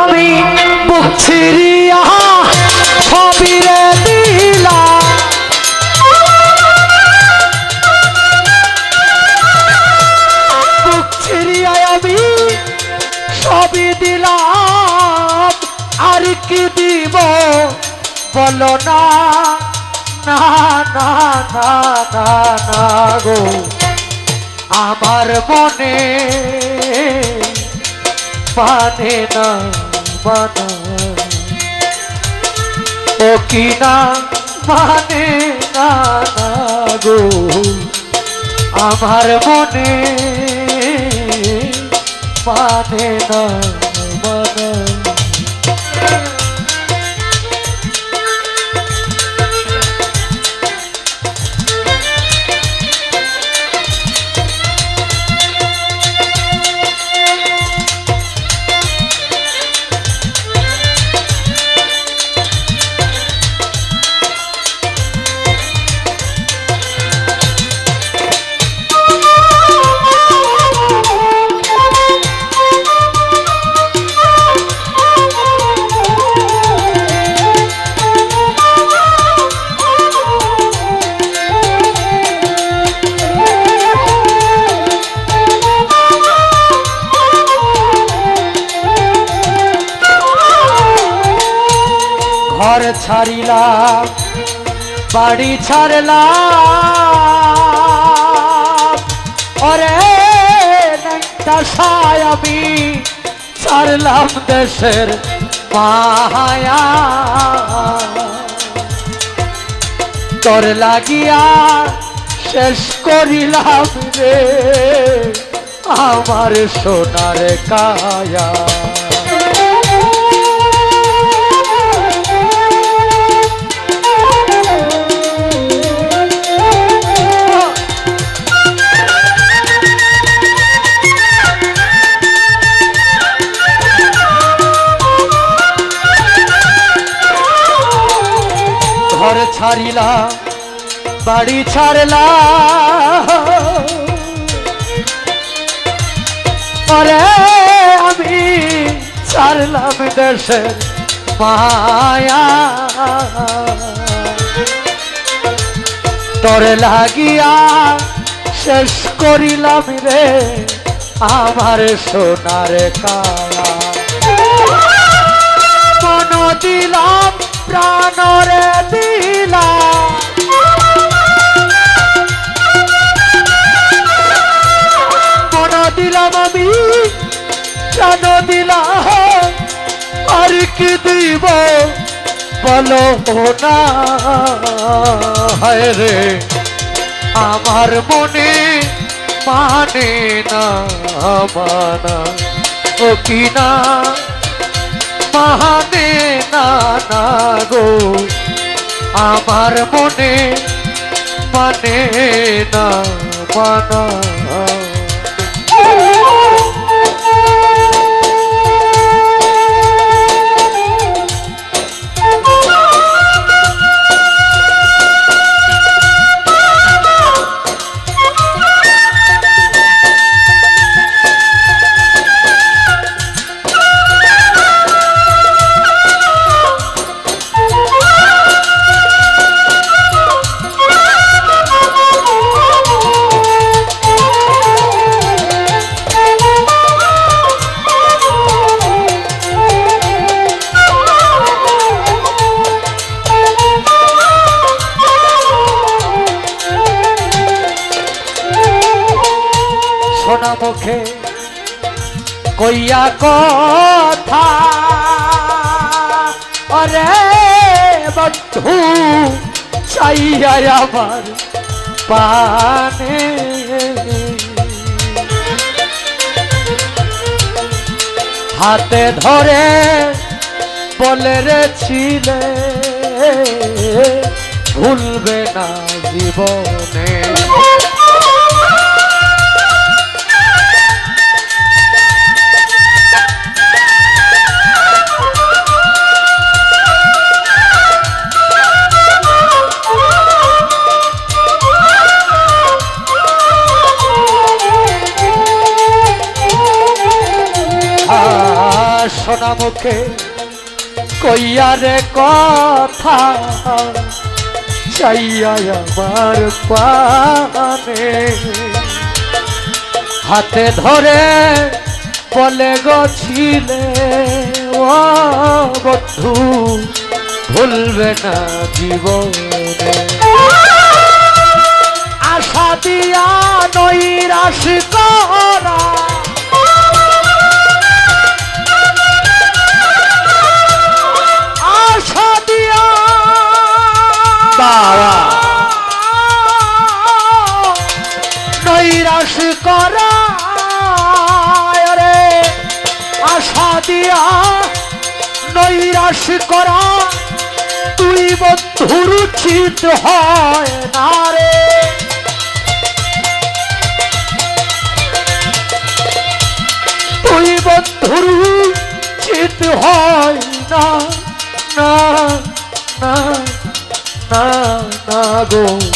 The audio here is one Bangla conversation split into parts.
আমি বুক ছিড়িয়া দিলাম বুক আমি দিলাম, আর কি দিব বলো না। না না না না না গো, আমার মনে মানে না মানে ও কি না মানে না গো আমার মনে মানে না। ঘর ছাড়িলাম বাড়ি ছাড়লাম ওরে দশায় ছাড়লাম দেশের তোর লাগিয়া শেষ করিলাম রে আমার সোনার কায়া। ছাড়িলা বাড়ি ছাড়লা। পরে আমি ছাড়লাম দেশের মায়া। তোরে লাগিয়া শেষ করিলাম রে আমার সোনার কায়া মন দিলাম প্রাণরে কি দিব, বলো না। হায় রে, আমার মনে মানে না, মানা। ও কি না? মানে না না গো। আমার মনে মানে না, মানা। মুখে কইয়া কথা। অরে বন্ধু, চাইয়া আমার পানে। হাতে ধরে বলে রে ছিলে, ভুলবে না জীবনে। মুখে কইয়া রে কথা চাইয়া আমার পানে। হাতে ধরে বলে গছিলে ও বন্ধু, ভুলবে না জীবনে। আশা দিয়া নৈরাশ করা নৈরাশ করা রে, আশা দিয়া নৈরাশ করা, তুই বন্ধুর উচিত হয় না রে। তুই বন্ধুর উচিত হয় না না না না গো।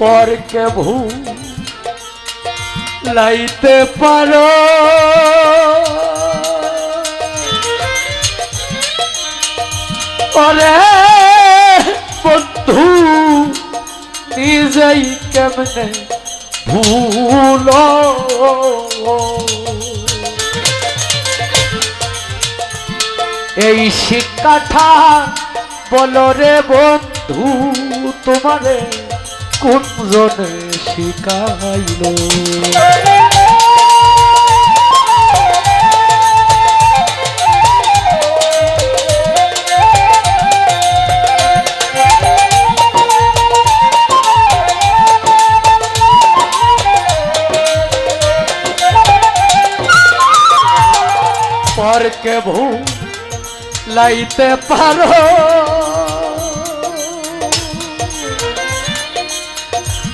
পরকে ভূ লাইতে পারো। ওরে বন্ধু, নিজেই কেমনে ভুল? এই শিক্ষাটা বলো রে বন্ধু, তোমারে কোন জনে শিখাইল পরকে ভূ লাইতে পারো।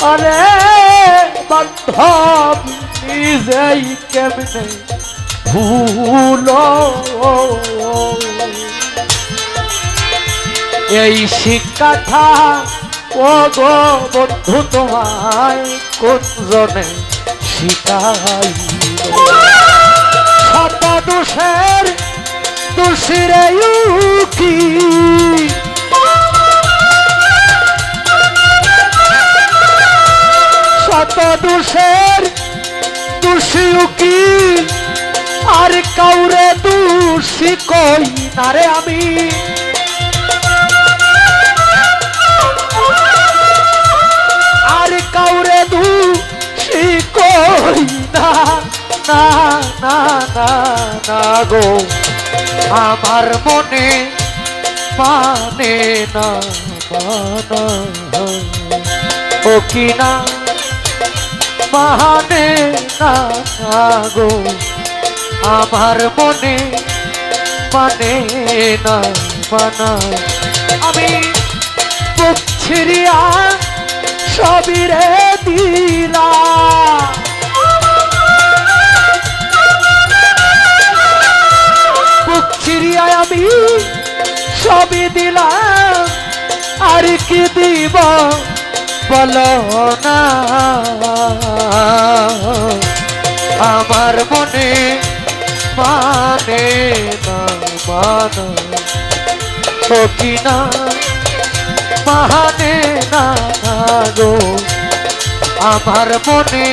আরে, বান্ধব, নিজেই কেমনে ভুল? এই শিক্ষাটা ও গো বন্ধু তোমায় শিখাই শত দোষের দোষীরে কি দোষের দোষী কি আর কাউরে দোষী কই না আমি? আর কাউরে দোষী কই না না না না না গো। আমার মনে মানে না মানা ও কি না মানে না গো আমার মনে মানে না মানা আমি বুক ছিড়িয়া সবিরে দিলা বুক আমি সবই দিলাম। আর কি দিব? বলো না আমার মনে মানে না মানো ও কি না? মানে না গো আমার মনে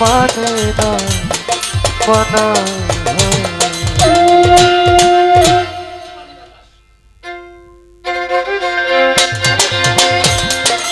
মানে না মানা